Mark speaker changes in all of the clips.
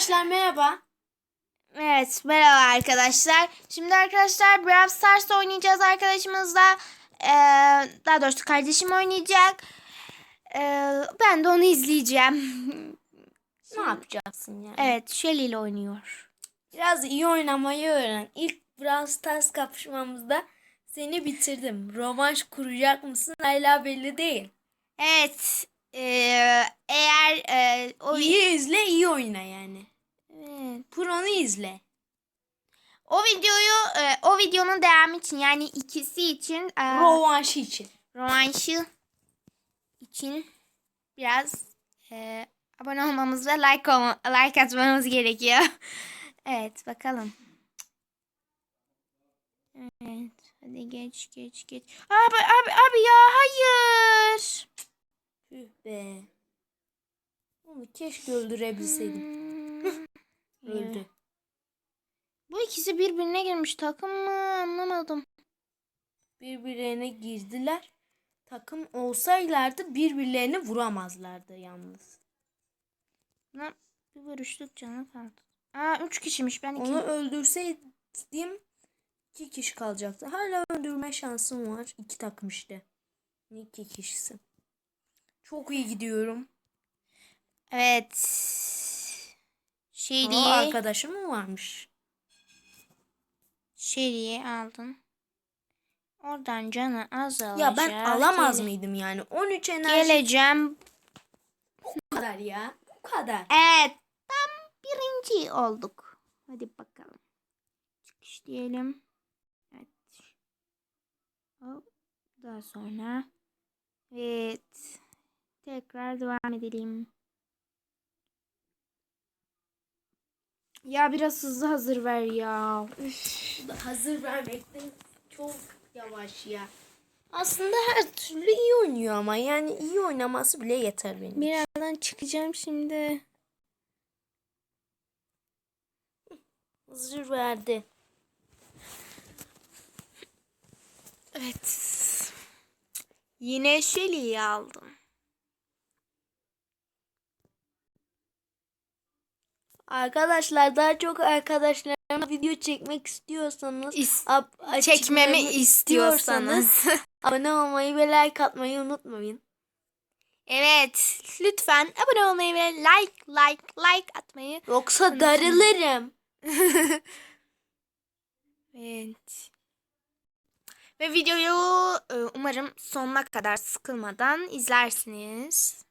Speaker 1: Arkadaşlar merhaba.
Speaker 2: Evet merhaba arkadaşlar. Şimdi arkadaşlar Brawl Stars oynayacağız arkadaşımızla. Ee, daha doğrusu kardeşim oynayacak. Ee, ben de onu izleyeceğim.
Speaker 1: Ne yapacaksın yani?
Speaker 2: evet Shelly ile oynuyor.
Speaker 1: Biraz iyi oynamayı öğren. İlk Brawl Stars kapışmamızda seni bitirdim. Rövanş kuracak mısın? Hala belli değil.
Speaker 2: Evet ee, eğer ee, o,
Speaker 1: İyi izle iyi oyna yani. İzle.
Speaker 2: o videoyu ee, o videonun devamı için yani ikisi için ee,
Speaker 1: Rövanş için.
Speaker 2: rövanşı için biraz e, abone olmamız ve like olma, like atmamız gerekiyor. evet bakalım. Evet hadi geç geç geç. Abi abi abi ya hayır.
Speaker 1: Tüh be. Onu keşke öldürebilseydim.
Speaker 2: Hmm.
Speaker 1: Öldü.
Speaker 2: Bu ikisi birbirine girmiş takım mı anlamadım.
Speaker 1: Birbirlerine girdiler. Takım olsaylardı birbirlerini vuramazlardı yalnız.
Speaker 2: Lan bir vuruşluk canı kaldı. Aa üç kişiymiş ben iki.
Speaker 1: Onu öldürseydim iki kişi kalacaktı. Hala öldürme şansım var. İki takım işte. İki kişisin. Çok iyi gidiyorum.
Speaker 2: Evet. Şey
Speaker 1: Aa,
Speaker 2: diye.
Speaker 1: arkadaşım mı varmış?
Speaker 2: Şeriye aldın. Oradan canı azalacak.
Speaker 1: Ya ben alamaz
Speaker 2: Gele-
Speaker 1: mıydım yani? 13 enerji.
Speaker 2: Geleceğim.
Speaker 1: Bu kadar ya. Bu kadar.
Speaker 2: Evet. Tam birinci olduk. Hadi bakalım. Çıkış diyelim. Evet. Hop. Daha sonra. Evet. Tekrar devam edelim. Ya biraz hızlı hazır ver ya. Üf.
Speaker 1: Hazır vermekten çok yavaş ya. Aslında her türlü iyi oynuyor ama yani iyi oynaması bile yeter benim.
Speaker 2: Birazdan çıkacağım şimdi.
Speaker 1: Hazır verdi.
Speaker 2: Evet. Yine Shelly'yi aldım.
Speaker 1: Arkadaşlar daha çok arkadaşlarıma video çekmek istiyorsanız
Speaker 2: İs-
Speaker 1: ab-
Speaker 2: Çekmemi
Speaker 1: çekmemi
Speaker 2: istiyorsanız.
Speaker 1: abone olmayı ve like atmayı unutmayın.
Speaker 2: evet. Lütfen abone olmayı ve like like like atmayı.
Speaker 1: Yoksa darılırım.
Speaker 2: Evet. Ve videoyu e, umarım sonuna kadar sıkılmadan izlersiniz.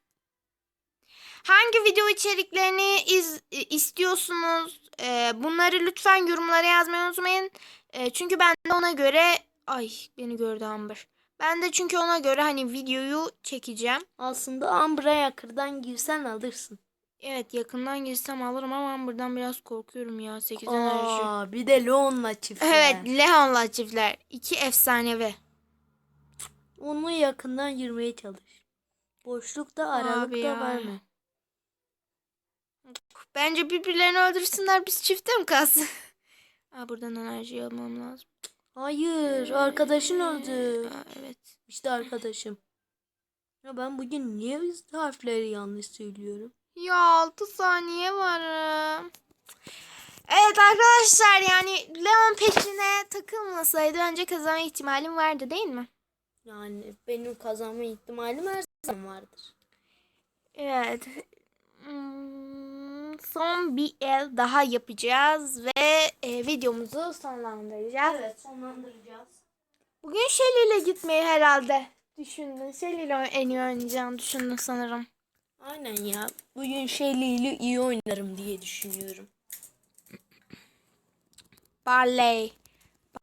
Speaker 2: Hangi video içeriklerini iz, istiyorsunuz? E, bunları lütfen yorumlara yazmayı unutmayın. E, çünkü ben de ona göre... Ay beni gördü Amber. Ben de çünkü ona göre hani videoyu çekeceğim.
Speaker 1: Aslında Ambra yakırdan girsen alırsın.
Speaker 2: Evet yakından girsem alırım ama Amber'dan biraz korkuyorum ya. 8 enerji.
Speaker 1: Aa, bir de Leon'la çift.
Speaker 2: Evet Leon'la çiftler. İki efsanevi.
Speaker 1: Onu yakından girmeye çalış. Boşlukta aralıkta
Speaker 2: ya.
Speaker 1: verme.
Speaker 2: Bence birbirlerini öldürsünler biz çifte mi kalsın? Aa, buradan enerji almam lazım.
Speaker 1: Hayır arkadaşın öldü.
Speaker 2: Aa, evet.
Speaker 1: İşte arkadaşım. Ya ben bugün niye harfleri yanlış söylüyorum?
Speaker 2: Ya 6 saniye varım. Evet arkadaşlar yani Leon peşine takılmasaydı önce kazanma ihtimalim vardı değil mi?
Speaker 1: Yani benim kazanma ihtimalim her zaman vardır.
Speaker 2: Evet. Hmm, Son bir el daha yapacağız ve e, videomuzu sonlandıracağız.
Speaker 1: Evet sonlandıracağız.
Speaker 2: Bugün Shelly ile gitmeyi herhalde düşündün. Shelly ile en iyi oynayacağını düşündün sanırım.
Speaker 1: Aynen ya. Bugün Shelly ile iyi oynarım diye düşünüyorum.
Speaker 2: Barley.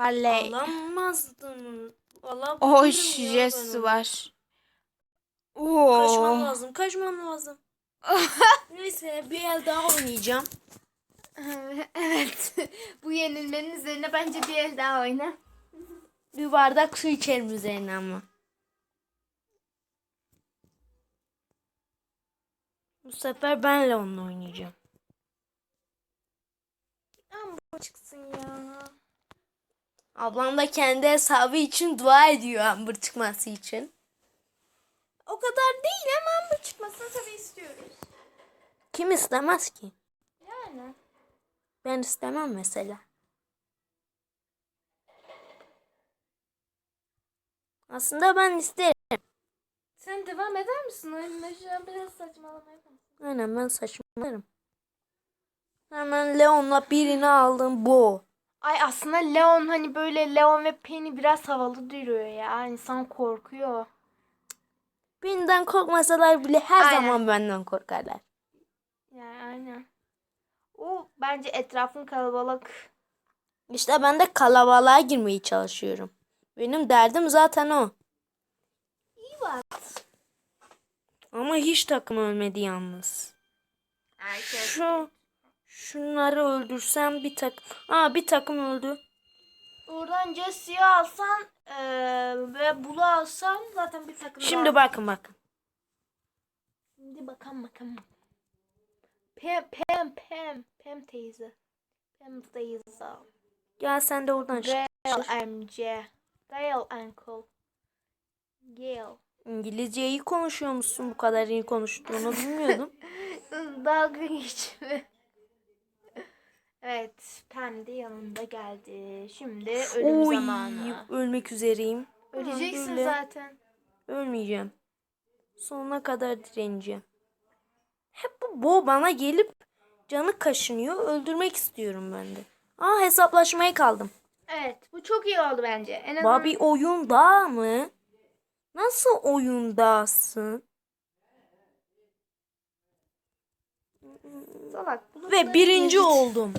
Speaker 2: Barley.
Speaker 1: Alamazdım. Valla
Speaker 2: Oh
Speaker 1: bilirim ya ben
Speaker 2: Jesse var.
Speaker 1: Kaçmam
Speaker 2: Oo.
Speaker 1: lazım. Kaçmam lazım. Neyse bir el daha oynayacağım.
Speaker 2: evet. Bu yenilmenin üzerine bence bir el daha oyna.
Speaker 1: Bir bardak su içerim üzerine ama. Bu sefer ben Leon'la oynayacağım.
Speaker 2: Ama çıksın ya.
Speaker 1: Ablam da kendi hesabı için dua ediyor Amber çıkması için.
Speaker 2: O kadar değil ama bu çıkmasını tabii istiyoruz.
Speaker 1: Kim istemez ki?
Speaker 2: Yani.
Speaker 1: Ben istemem mesela. Aslında ben isterim.
Speaker 2: Sen devam eder misin? Oyunla şu an biraz saçmalamaya.
Speaker 1: Aynen ben saçmalarım. Hemen Leon'la birini aldım bu.
Speaker 2: Ay aslında Leon hani böyle Leon ve Penny biraz havalı duruyor ya. İnsan korkuyor.
Speaker 1: Birinden korkmasalar bile her
Speaker 2: Aynen.
Speaker 1: zaman benden korkarlar.
Speaker 2: Yani aynen. O bence etrafın kalabalık.
Speaker 1: İşte ben de kalabalığa girmeye çalışıyorum. Benim derdim zaten o.
Speaker 2: İyi bak.
Speaker 1: Ama hiç takım ölmedi yalnız.
Speaker 2: Erkek.
Speaker 1: Şu şunları öldürsem bir takım. Aa bir takım öldü.
Speaker 2: Buradan Jesse'yi alsan eee, ve Bulu alsan zaten bir takım
Speaker 1: Şimdi
Speaker 2: var.
Speaker 1: bakın bakın.
Speaker 2: Şimdi bakalım bakalım. Pem Pem Pem Pem teyze. Pem teyze.
Speaker 1: Gel sen de oradan çık.
Speaker 2: Gail MJ. Gail Uncle. Gail.
Speaker 1: İngilizce iyi konuşuyor musun? Bu kadar iyi konuştuğunu bilmiyordum.
Speaker 2: Dalga geçme. Evet, Pem de yanında geldi. Şimdi ölüm
Speaker 1: Oy,
Speaker 2: zamanı.
Speaker 1: ölmek üzereyim.
Speaker 2: Öleceksin
Speaker 1: Öyle.
Speaker 2: zaten.
Speaker 1: Ölmeyeceğim. Sonuna kadar direneceğim. Hep bu Bo bana gelip canı kaşınıyor. Öldürmek istiyorum ben de. Aa hesaplaşmaya kaldım.
Speaker 2: Evet, bu çok iyi oldu bence. En azından
Speaker 1: Babi oyunda mı? Nasıl oyundasın?
Speaker 2: salak.
Speaker 1: Ve birinci
Speaker 2: ezit.
Speaker 1: oldum.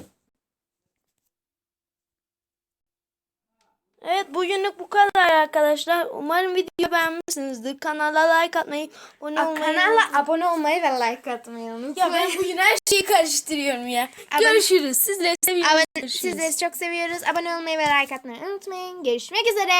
Speaker 1: Evet bugünlük bu kadar arkadaşlar. Umarım videoyu beğenmişsinizdir. Kanala like atmayı, abone olmayı
Speaker 2: Kanala abone olmayı ve like atmayı
Speaker 1: Ya
Speaker 2: unutmayın.
Speaker 1: ben bugün her şeyi karıştırıyorum ya.
Speaker 2: Abone-
Speaker 1: Görüşürüz. Sizleri seviyorum.
Speaker 2: Abone-
Speaker 1: Görüşürüz.
Speaker 2: Sizleri çok seviyoruz. Abone olmayı ve like atmayı unutmayın. Görüşmek üzere.